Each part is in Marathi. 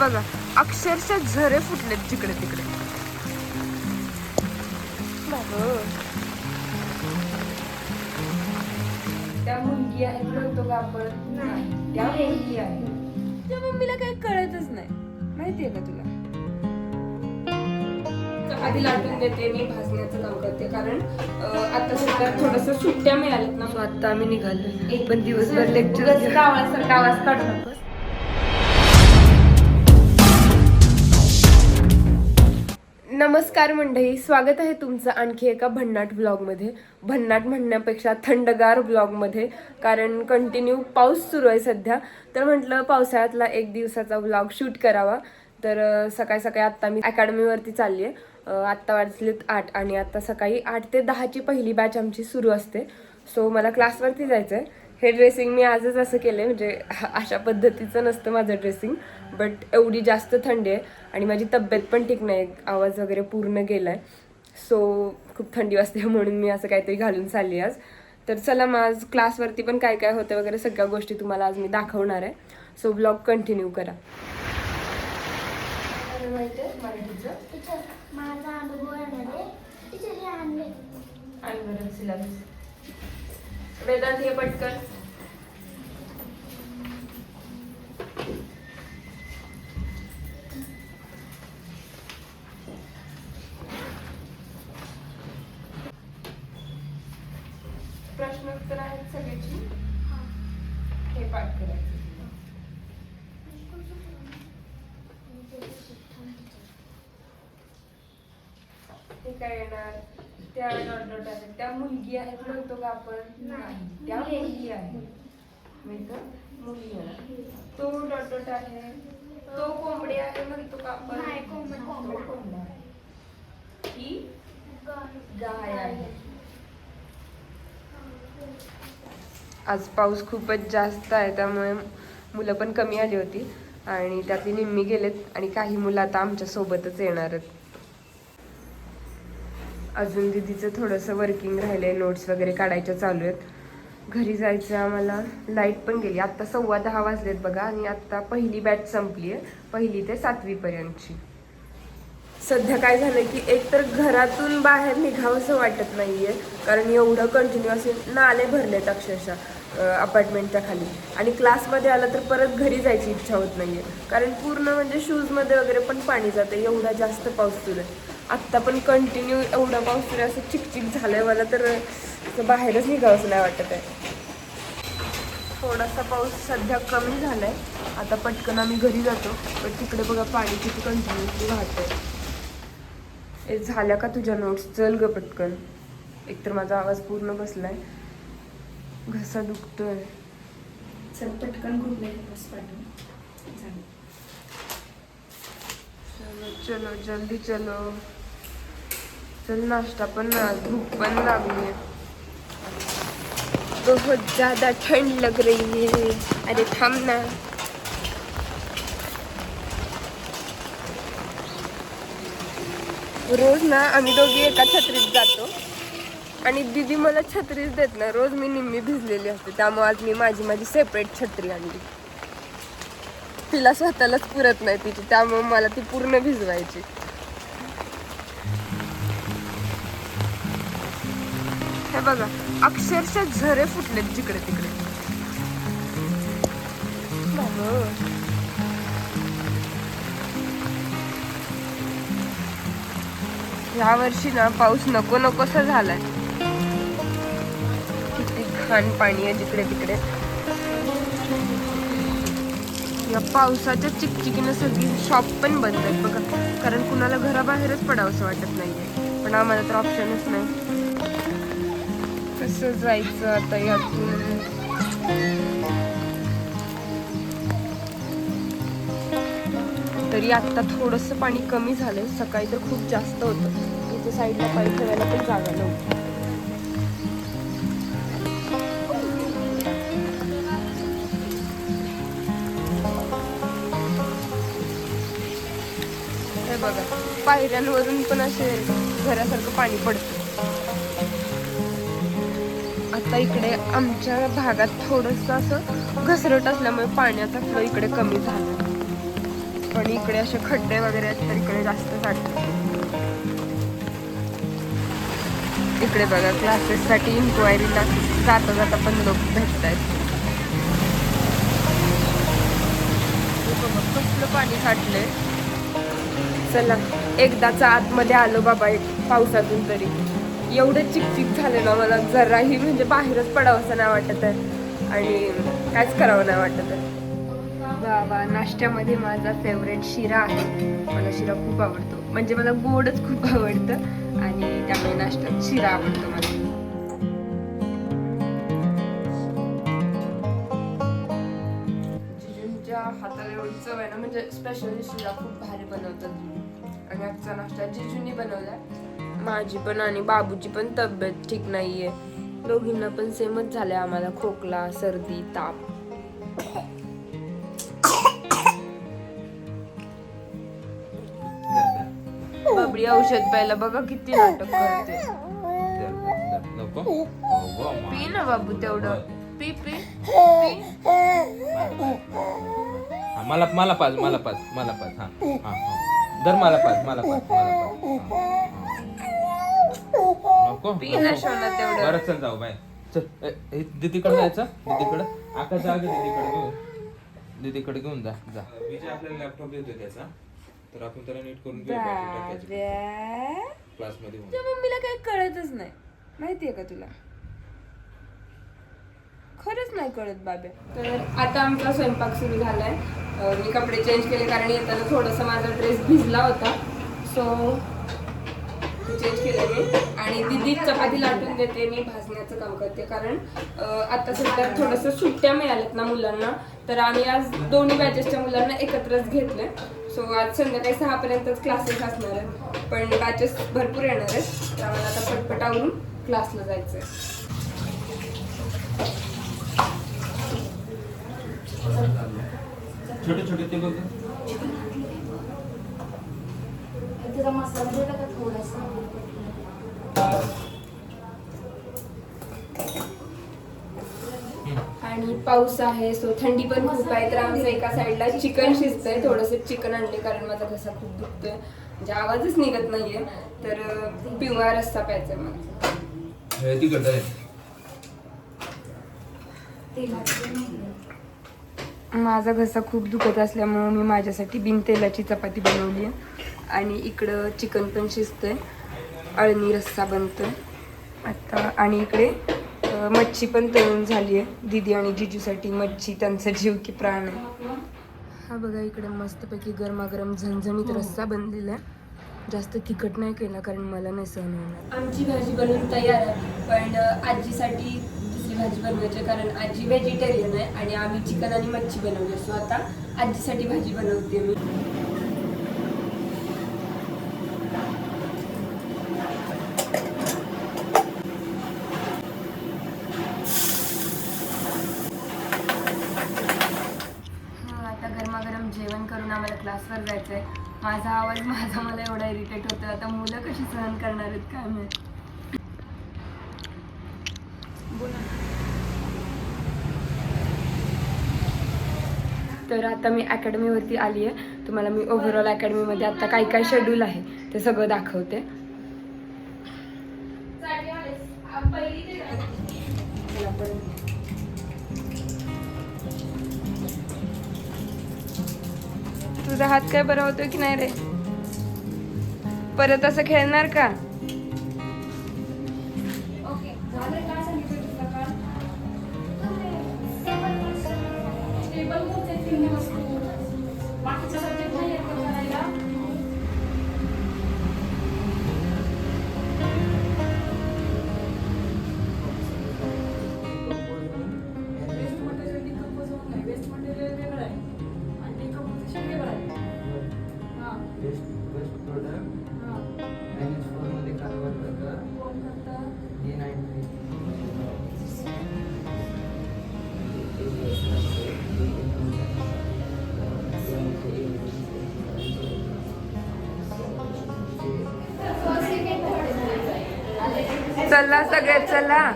बघा अक्षरशः झरे फुटलेत जिकडे तिकडे. बाबा. त्या मुलगी आहे म्हणतो का आपण? त्या मुलगी आहे. त्या मम्मीला काही कळतच नाही. माहितीये का तुला? आधी लाटून देते मी भाजण्याचं काम करते कारण आता सध्या थोडस सुट्ट्या मिळाल्यात ना. आता आम्ही निघालो. पण दिवसभर लेक्चर कावळासारखा आवाज काढू नकोस. नमस्कार मंडळी स्वागत आहे तुमचं आणखी एका भन्नाट ब्लॉगमध्ये भन्नाट म्हणण्यापेक्षा थंडगार ब्लॉगमध्ये कारण कंटिन्यू पाऊस सुरू आहे सध्या. तर म्हटलं पावसाळ्यातला एक दिवसाचा ब्लॉग शूट करावा. तर सकाळी सकाळी आत्ता मी अकॅडमीवरती चालली आहे. आत्ता वाजलेत आठ आणि आत्ता सकाळी आठ ते दहाची पहिली बॅच आमची सुरू असते. सो मला क्लासवरती जायचं आहे हे ड्रेसिंग मी आजच असं केलं आहे म्हणजे अशा पद्धतीचं नसतं माझं ड्रेसिंग बट एवढी जास्त थंडी आहे आणि माझी तब्येत पण ठीक नाही आवाज वगैरे पूर्ण गेला आहे सो खूप थंडी वाजते म्हणून मी असं काहीतरी घालून चालली आज. तर चला मग आज क्लासवरती पण काय काय होतं वगैरे सगळ्या गोष्टी तुम्हाला आज मी दाखवणार आहे. सो ब्लॉग कंटिन्यू करा. माझा वेदांत हे पटकन. प्रश्नोत्तर आहेत सगळ्याची हे पाठ करायचं. हे काय येणार? त्या डॉट डॉट आहेत त्या मुलगी आहेत म्हणतो का आपण नाही. त्या मुलगी आहे. मुलगी आहे. तो डॉट डॉट आहे. तो कोंबडी आहे म्हणतो का आपण कोंबडा. आहे. ही गाय आहे. आज पाऊस खूपच जास्त आहे त्यामुळे मुलं पण कमी आली होती. आणि त्यातली निम्मी गेलेत आणि काही मुलं आता आमच्या सोबतच येणार आहेत. अजून दिदीचं थोडंसं वर्किंग राहिलंय नोट्स वगैरे काढायच्या चालू आहेत. घरी जायचं आम्हाला. लाइट पण गेली. आत्ता सव्वा दहा वाजलेत बघा आणि आत्ता पहिली बॅच संपली आहे. पहिली ते सातवीपर्यंतची. सध्या काय झालं की एक तर घरातून बाहेर निघावंसं वाटत नाही आहे कारण एवढं कंटिन्यू असे नाले भरलेत अक्षरशः अपार्टमेंटच्या खाली. आणि क्लासमध्ये आलं तर परत घरी जायची इच्छा होत नाही आहे कारण पूर्ण म्हणजे शूजमध्ये वगैरे पण पाणी जातं एवढा जास्त पाऊस तुला आहे. आत्ता पण कंटिन्यू एवढा पाऊस तरी असं चिकचिक झालंय. मला तर असं बाहेरच निघावंच नाही वाटत आहे. थोडासा पाऊस सध्या कमी झालाय. आता पटकन आम्ही घरी जातो. पण तिकडे बघा पाणी किती कंटिन्युअसली वाहतंय. ए झाल्या का तुझ्या नोट्स चल ग पटकन. एकतर माझा आवाज पूर्ण बसलाय. घसा दुखतोय. चल पटकन घुमले बस पाठवून झालं. चलो जल्दी चलो। चल नाश्ता पण ना धूप पण लागली बहुत ज्यादा ठंड लग रही है। अरे थांब ना। रोज ना आम्ही दोघी एका छत्रीत जातो. आणि दीदी मला छत्रीच देत नाही. रोज मी निम्मी भिजलेली असते. त्यामुळे आज मी माझी माझी सेपरेट छत्री आणली. तिला स्वतःलाच पुरत नाही तिची त्यामुळे मला ती पूर्ण भिजवायची. हे बघा अक्षरशः झरे फुटलेत जिकडे तिकडे. बाबा. या वर्षी ना पाऊस नको नकोसा झालाय. किती घाण पाणी आहे जिकडे तिकडे. या पावसाच्या चिकचिकीनं सगळी शॉप पण बंद आहेत बघा. कारण कुणाला घराबाहेरच पडावंसं वाटत नाहीये. पण आम्हाला तर ऑप्शनच नाही. कसं जायचं आता यातून? तरी आता थोडंसं पाणी कमी झालंय. सकाळी तर खूप जास्त होतं. इथे साईडला पाणी ठेवायला पण जागा नव्हती. बघा. पायऱ्यांवरून पण असे घरासारखं पाणी पडतं. आता इकडे आमच्या भागात थोडस असं घसरट असल्यामुळे पाण्याचा फ्लो इकडे कमी झाला. पण इकडे असे खड्डे वगैरे आहेत तर इकडे जास्त साठले इकडे बघा क्लासेससाठी इन्क्वायरीला जाता जाता पण लोक भेटत आहेत कसलं पाणी साठलंय. चला एकदाचा आतमध्ये आलो बाबा एक पावसातून तरी. एवढं चिकचिक झालं ना मला जराही म्हणजे बाहेरच पडावंसं नाही वाटत आहे. आणि काहीच करावं नाही वाटत आहे. बाबा नाश्त्यामध्ये माझा फेवरेट शिरा आहे. मला शिरा खूप आवडतो. म्हणजे मला गोडच खूप आवडतं. आणि त्यामुळे नाश्त्यात शिरा आवडतो मला. हाताला एवढी चव आहे ना म्हणजे स्पेशली शिरा खूप भारी बनवतात. आणि आजचा नाश्ता जिजूंनी बनवलाय. माझी पण आणि बाबूची पण तब्येत ठीक नाहीये. दोघींना पण सेमच झालंय आम्हाला खोकला सर्दी ताप. बाबडी औषध प्यायला बघा किती नाटक करते. नको. पी ना बाबू तेवढं. पी पी पी. मला मला पाच मला पाच मला पाच हा हा. दर मला पाच मला पाच मला पाच. नको पी ना शोना तेवढं. बरं चल जाऊ बाय. चल दीदीकडे जायचं? दीदीकडे? आका जा ग दीदीकडे घेऊन. दीदीकडे घेऊन जा जा. विजय आपल्याला लॅपटॉप देतोय त्याचा तर आपण त्याला नीट करून घेऊ क्लासमध्ये मम्मीला काही कळतच नाही. माहितीये का तुला? खरंच नाही कळत बाबे. तर आता आमचा स्वयंपाक सुरू झालाय. मी कपडे चेंज केले कारण येताना थोडासा माझा ड्रेस भिजला होता. सो चेंज केलं मी. आणि दिदी चपाती लाटून देते. मी भाजण्याचं काम करते. कारण आता सध्या थोडंसं सुट्ट्या मिळाल्यात ना मुलांना. तर आम्ही आज दोन्ही बॅचेसच्या मुलांना एकत्रच घेतले सो आज संध्याकाळी सहापर्यंतच क्लासेस असणार आहेत. पण बॅचेस भरपूर येणार आहेत. तर आम्हाला आता पटपटावरून क्लासला जायचं आहे छोटे छोटे ते बघ. त्याचा मसाला दिला का थोडासा आणि पाऊस आहे सो थंडी पण खूप आहे तर आमचं एका साईडला चिकन शिजतंय थोडंसं चिकन आणले कारण माझा घसा खूप दुखतोय. म्हणजे आवाजच निघत नाहीये तर पिवळा रस्सा प्यायचा आहे मला. तिकडं आहे. माझा घसा खूप दुखत असल्यामुळं मी माझ्यासाठी बिन तेलाची चपाती बनवली आहे. आणि इकडं चिकन पण शिजतंय. अळणी रस्सा बनतोय. आता आणि इकडे मच्छी पण तळून झाली आहे. दीदी आणि जिजूसाठी मच्छी त्यांचा जीव की प्राण आहे. हा बघा इकडे मस्तपैकी गरमागरम झणझणीत रस्सा बनलेला आहे. जास्त तिखट नाही केला कारण मला नाही सहन होणार. आमची भाजी बनवून तयार आहे. पण आजीसाठी भाजी बनवायची कारण आजी व्हेजिटेरियन आहे आणि आम्ही चिकन आणि मच्छी बनवली सो आता आजीसाठी भाजी बनवते मी. आता गरमागरम जेवण करून आम्हाला क्लासवर जायचं आहे माझा आवाज माझा मला एवढा इरिटेट होतो आता मुलं कशी सहन करणार आहेत काय माहिती? तर आता मी अकॅडमीवरती आली आहे तुम्हाला मी ओव्हरऑल अकॅडमीमध्ये आता काय काय शेड्यूल आहे ते सगळं दाखवते. तुझा हात काय बरा होतो की नाही रे? परत असं खेळणार का? Thank you. चला सगळे चला.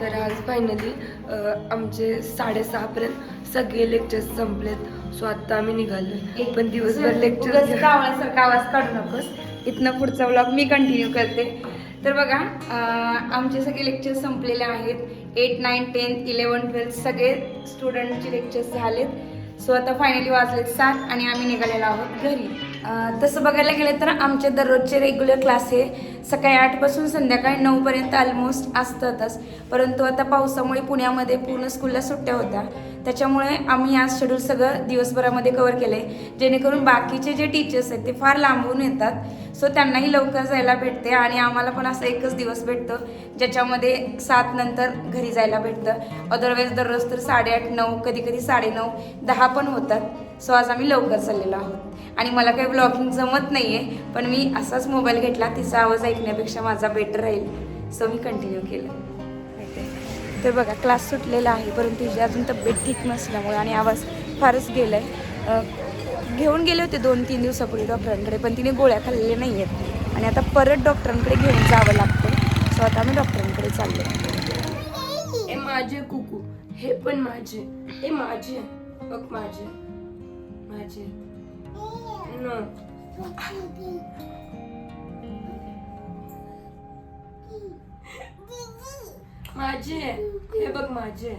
तर आज फायनली आमचे साडेसहापर्यंत सगळे लेक्चर्स संपलेत. सो आता आम्ही निघालो पण दिवसभर लेक्चर कावळ्यासारखा आवाज काढू नकोस. इथनं पुढचा व्लॉग मी कंटिन्यू करते. तर बघा आमचे सगळे लेक्चर संपलेले आहेत. Eight nine tenth eleven twelfth सगळे स्टुडंटचे लेक्चर्स झालेत. सो आता फायनली वाजलेत सात आणि आम्ही निघालेलो आहोत घरी. तसं बघायला गेलं तर आमचे दररोजचे रेग्युलर क्लास हे सकाळी आठपासून संध्याकाळी नऊपर्यंत ऑलमोस्ट असतातच. परंतु आता पावसामुळे पुण्यामध्ये पूर्ण स्कूलला सुट्ट्या होत्या. त्याच्यामुळे आम्ही आज शेड्यूल सगळं दिवसभरामध्ये कव्हर केलं आहे जेणेकरून बाकीचे जे टीचर्स आहेत ते फार लांबून येतात. सो त्यांनाही लवकर जायला भेटते आणि आम्हाला पण असं एकच दिवस भेटतो ज्याच्यामध्ये सात नंतर घरी जायला भेटतं. अदरवाईज दररोज तर साडेआठ नऊ कधी कधी साडेनऊ दहा पण होतात. सो आज आम्ही लवकर चाललेलो आहोत. आणि मला काही ब्लॉगिंग जमत नाही आहे पण मी असाच मोबाईल घेतला तिचा आवाज ऐकण्यापेक्षा माझा बेटर राहील. सो मी कंटिन्यू केलं. तर बघा क्लास सुटलेला आहे परंतु तिची अजून तब्येत ठीक नसल्यामुळे आणि आवाज फारच गेला आहे घेऊन गेले होते दोन तीन दिवसापूर्वी डॉक्टरांकडे पण तिने गोळ्या खाल्लेल्या नाही आहेत. आणि आता परत डॉक्टरांकडे घेऊन जावं लागतं सो आता आम्ही डॉक्टरांकडे चाललो हे माझे कुकू. हे पण माझे. हे माझे बघ माझे. माझे. न. माझे. हे बघ माझे.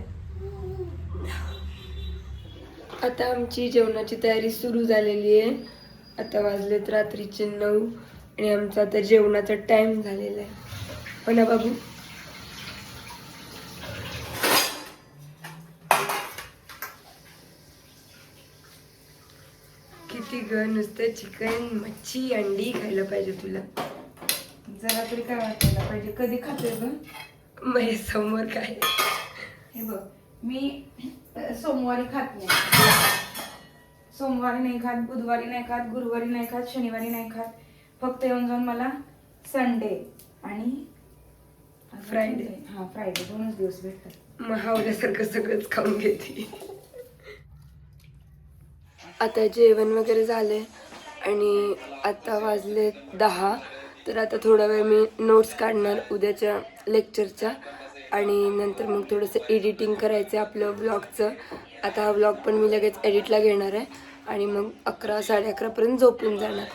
आता आमची जेवणाची तयारी सुरू झालेली आहे. आता वाजलेत रात्रीचे नऊ आणि आमचा आता जेवणाचा टाइम झालेला आहे. हो ना बाबू? किती ग नुसतं चिकन मच्छी अंडी खायला पाहिजे तुला. जरा तरी काय वाटायला पाहिजे? कधी खाते ग? माझ्यासमोर काय? हे बघ मी सोमवारी खात नाही. सोमवारी नाही खात बुधवारी नाही खात गुरुवारी नाही खात शनिवारी नाही खात. फक्त येऊन जाऊन मला संडे आणि Friday. हा फ्रायडे दोनच दिवस भेटतात. महावल्यासारखं सगळंच खाऊन घेते. आता जेवण वगैरे झाले आणि आता वाजले दहा. तर आता थोडा वेळ मी नोट्स काढणार उद्याच्या लेक्चरच्या आणि नंतर मग थोडंसं एडिटिंग करायचं आहे आपलं ब्लॉगचं आता हा ब्लॉग पण मी लगेच एडिटला घेणार आहे. आणि मग अकरा साडे अकरापर्यंत झोपून जाणार.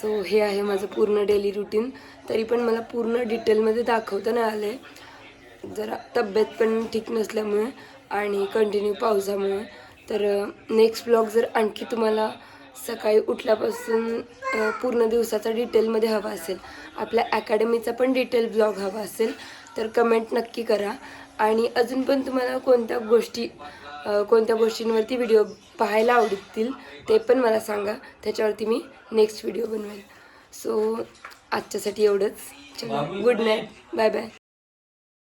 सो हे आहे माझं पूर्ण डेली रुटीन तरी पण मला पूर्ण डिटेलमध्ये दाखवता नाही आलं आहे जरा तब्येत पण ठीक नसल्यामुळे आणि कंटिन्यू पावसामुळे. तर नेक्स्ट ब्लॉग जर आणखी तुम्हाला सकाळी उठल्यापासून पूर्ण दिवसाचा डिटेलमध्ये हवा असेल. आपल्या अकॅडमीचा पण डिटेल ब्लॉग हवा असेल. तर कमेंट नक्की करा. आणि अजून पण तुम्हाला कोणत्या गोष्टी कोणत्या गोष्टींवरती व्हिडिओ पाहायला आवडतील ते पण मला सांगा. त्याच्यावरती मी नेक्स्ट व्हिडिओ बनवेल. सो आजच्यासाठी एवढंच. चलो गुड नाईट बाय बाय